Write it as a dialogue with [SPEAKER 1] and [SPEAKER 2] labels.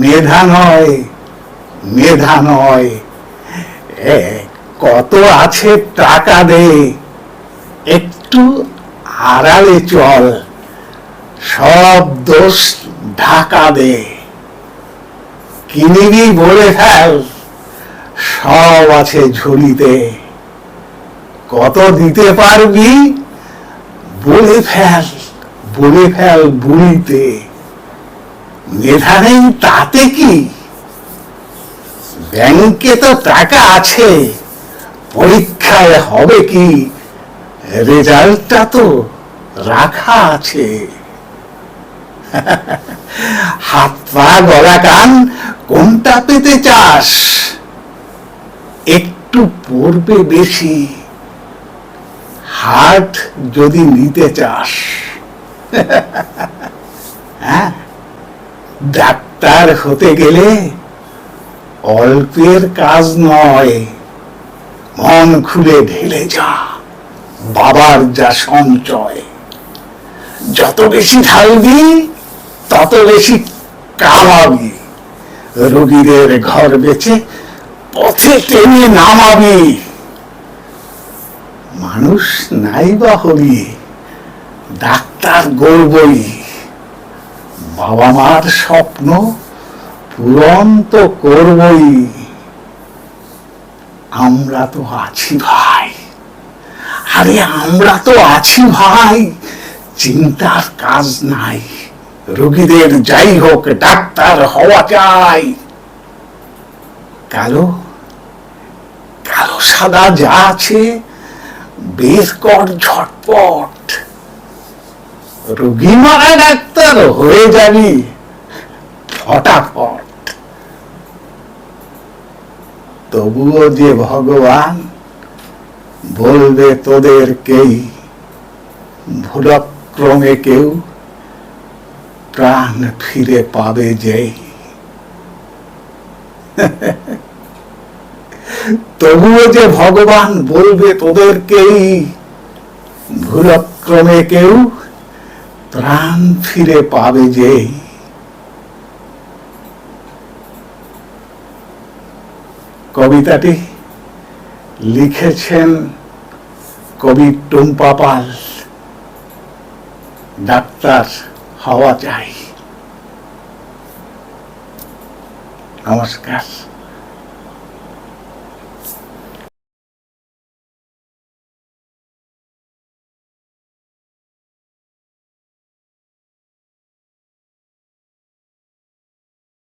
[SPEAKER 1] মেধা নয় মেধা নয় কত আছে টাকা দে, একটু আড়ালে চল, সব দোষ ঢাকা দে। কিনিবি বলে ফেল, সব আছে ঝুড়িতে কত দিতে পারবি? বলে ফেল বলে ফেল বুড়িতে। মেধা নেই তাতে কি? ব্যাংকে তো টাকা আছে, পরীক্ষায় হবে কি? রেজাল্টটা তো রাখা আছে। হাত পা, গলা, কান, কোনটা পেতে চাস? একটু পড়বে বেশি। হাট যদি নিতে চাস। ডাক্তার হতে গেলে অল্পের কাজ নয়, মন খুলে ঢেলে যা, বাবার যা সঞ্চয়। যত বেশি ঢালবি, তত বেশি কামাবি। রোগীদের ঘর বেচে পথে টেনে নামাবি। মানুষ নাই বা হবি, ডাক্তার গড়বই। বাবা মার স্বপ্ন পূরণ তো করবই। আমরা তো আছি ভাই। আরে আমরা তো আছি ভাই। চিন্তার কাজ নাই। রোগীদের যাই হোক, ডাক্তার হওয়া চাই কালো কালো সাদা যা আছে, বের কর ঝটপট। রোগী মারা ডাক্তার হয়ে যাবি। ফটাফট। তবুও যে ভগবান বলবে তোদেরকেই, ভুলক্রমে কেউ প্রাণ ফিরে পাবে যে। তবুও যে ভগবান বলবে তোদেরকেই, ভুলক্রমে কেউ প্রাণ ফিরে পাবে যে। কবিতাটি লিখেছেন কবি টুম্পা পাল ডাক্তার হওয়া চাই। নমস্কার।